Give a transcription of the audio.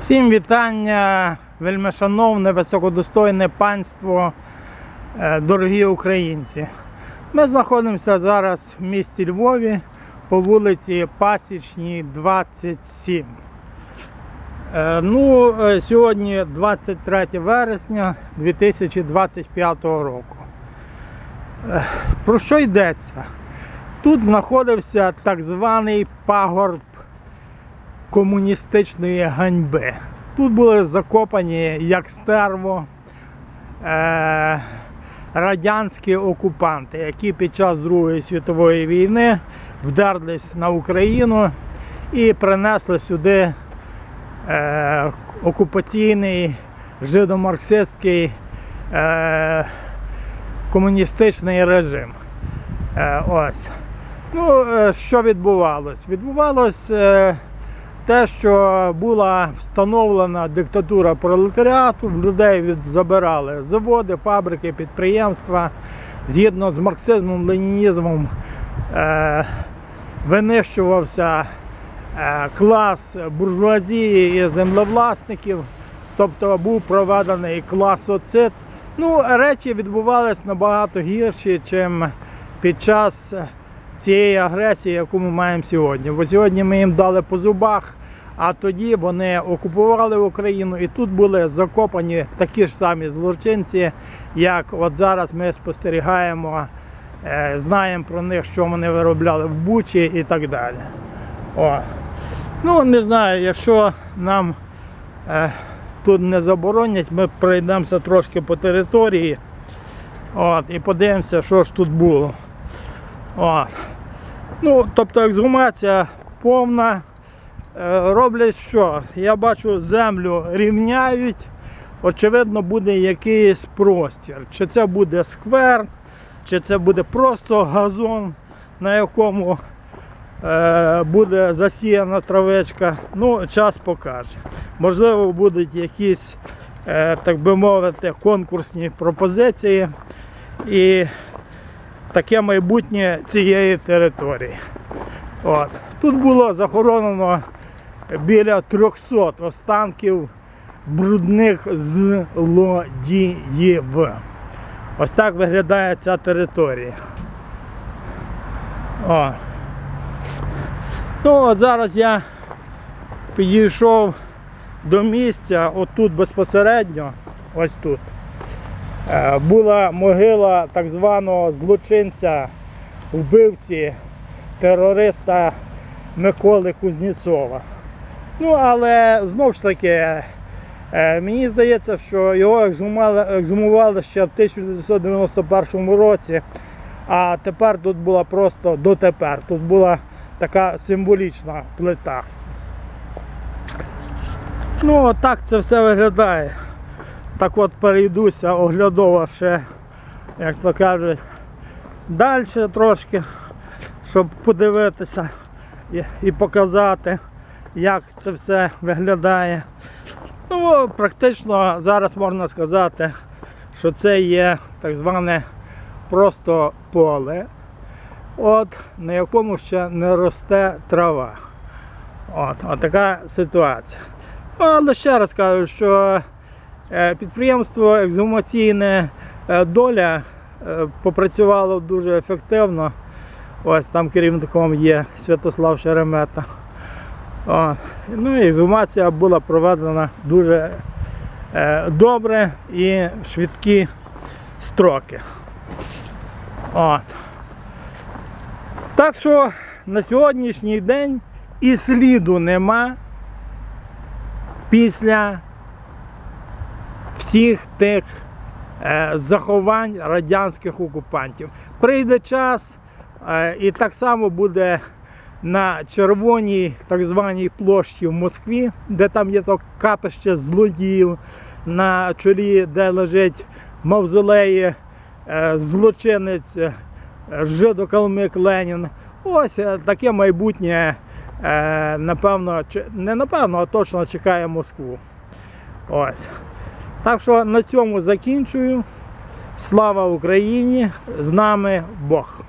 Всім вітання, вельмишановне, високодостойне панство, е, дорогі українці. Ми знаходимося зараз в місті Львові по вулиці Пасічній, 27. Е, Ну, е, сьогодні 23 вересня 2025 року. Про що йдеться? Тут знаходився так званий пагорб комуністичної ганьби. Тут були закопані як стерво е, радянські окупанти, які під час Другої світової війни вдерлись на Україну і принесли сюди е, окупаційний жидомарксистський е, комуністичний режим. Ось. Ну, що відбувалось? Відбувалось те, що була встановлена диктатура пролетаріату, людей від, забирали заводи, фабрики, підприємства. Згідно з марксизмом, ленінізмом е, винищувався е, клас буржуазії і землевласників, тобто був проведений класоцит. Ну, речі відбувались набагато гірші, ніж під час цієї агресії, яку ми маємо сьогодні. Бо сьогодні ми їм дали по зубах, а тоді вони окупували Україну і тут були закопані такі ж самі злочинці, як от зараз ми спостерігаємо, е, знаємо про них, що вони виробляли в Бучі і так далі. О. Ну, не знаю, якщо нам е, тут не заборонять, ми пройдемося трошки по території от, і подивимося, що ж тут було. От. Ну, тобто ексгумація повна. Е, Роблять що? Я бачу, землю рівняють. Очевидно, буде якийсь простір. Чи це буде сквер, чи це буде просто газон, на якому е, буде засіяна травичка. Ну, час покаже. Можливо, будуть якісь, е, так би мовити, конкурсні пропозиції. І таке майбутнє цієї території. От. Тут було захоронено біля 300 останків брудних злодіїв. Ось так виглядає ця територія. О. Ну, от зараз я підійшов до місця, отут безпосередньо, ось тут. Е, була могила так званого злочинця, вбивці, терориста Миколи Кузнєцова. Ну, але знову ж таки, е, мені здається, що його ексгумували ще в 1991 році, а тепер тут була просто дотепер. Тут була така символічна плита. Ну, отак це все виглядає. Так от перейдуся оглядово ще, як то кажуть, далі трошки, щоб подивитися і, і показати, як це все виглядає. Ну, практично зараз можна сказати, що це є так зване просто поле, от, на якому ще не росте трава. От, от така ситуація. Але ще раз кажу, що Е, Підприємство ексгумаційне е, доля е, попрацювало дуже ефективно. Ось там керівником є Святослав Шеремета. О, ну і ексгумація була проведена дуже е, добре і швидкі строки. От. Так що на сьогоднішній день і сліду нема після всіх тих е, заховань радянських окупантів. Прийде час, е, і так само буде на червоній так званій площі в Москві, де там є то капище злодіїв, на чолі, де лежить мавзолеї е, злочинець е, жидокалмик Ленін. Ось е, таке майбутнє, напевно, не напевно, а точно чекає Москву. Ось. Так що на цьому закінчую. Слава Україні! З нами Бог!